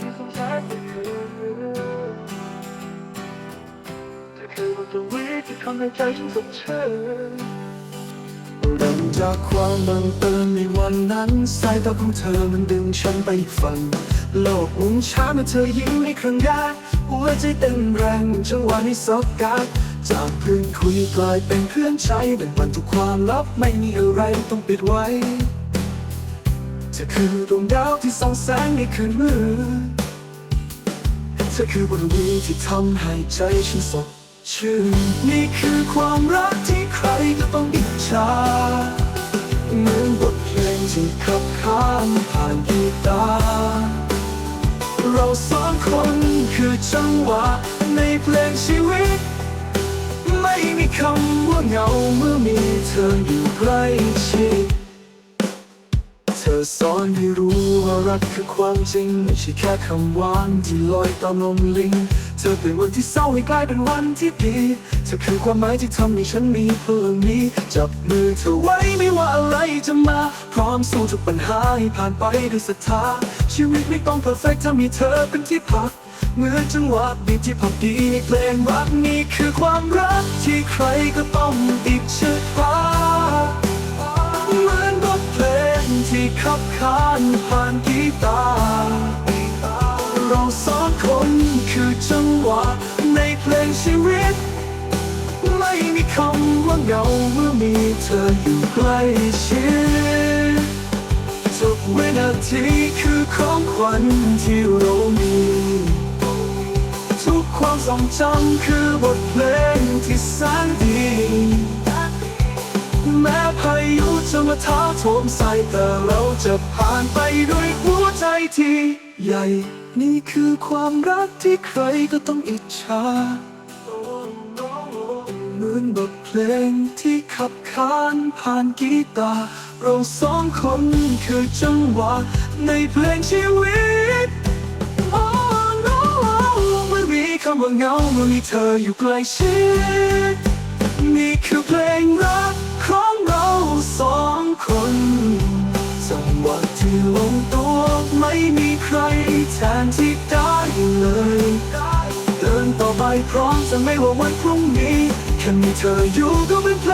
ที่สงสัยก็คือเธอคือบทกวีที่ทำให้ใจฉันสดชื่นเริ่มจากความบังเอิญในวันนั้น สายตาของเธอมันดึงฉันไปอีกฝันโลกหมุนช้าเมื่อเธอยิ้มในครั้งแรกหัวใจเต้นแรงจังหวะในสกกัดจากเพื่อนคุยกลายเป็นเพื่อนใจแบ่งปันทุกความลับไม่มีอะไรต้องปิดไว้ เธอคือดวงดาวที่ส่องแสงในคืนมืดเธอคือบทวีที่ทำให้ใจฉันสดชื่นนี่คือความรักที่ใครก็ต้องอิจฉาเหมือนบทเพลงที่ขับข้ามผ่านกีตาร์เราสองคนคือจังหวะในเพลงชีวิต ไม่มีคำว่าเหงาเมื่อมีเธออยู่ใกล้ อสอนให้รู้ว่ารักคือความจริง ไม่ใช่แค่คำหวานที่ลอยตามลมลิง เธอเป็นวันที่เศร้าให้กลายเป็นวันที่ดีเธอคือความหมายที่ทำให้ฉันมีพลังนี้ จับมือเธอไว้ไม่ว่าอะไรจะมา พร้อมสู้ทุกปัญหาให้ผ่านไปด้วยศรัทธาชีวิตไม่ต้องเพอร์เฟกถ้ามีเธอเป็นที่พักเหมือนจังหวะบีที่พับดีในเพลงรักนี้คือความรักที่ใครก็ต้องอิจฉาเห ที่ขับขานผ่านกีตาร์เราสองคนคือจังหวะในเพลงชีวิต ไม่มีคำว่าเหงาเมื่อมีเธออยู่ใกล้ชิดทุกวินาทีคือของขวัญที่เรามีทุกความทรงจำคือบทเพลงที่แสนดี แม้พายุจะมาท้าโถมใส่แต่เราจะผ่านไปด้วยหัวใจที่ใหญ่ นี่คือความรักที่ใครก็ต้องอิจฉาเหมือนบทเพลงที่ขับขานผ่านกีตาร์เราสองคนคือจังหวะในเพลงชีวิต Oh no ไม่มีคำว่าเงาเมื่อมีเธออยู่ใกล้ชิดนี่คือเพลงรัก นที่ได้เลยเดินต่อไปพร้อมจะไม่ว่าวันพรุ่งนี้แค่มีเธออยู่ก็เป็นเพล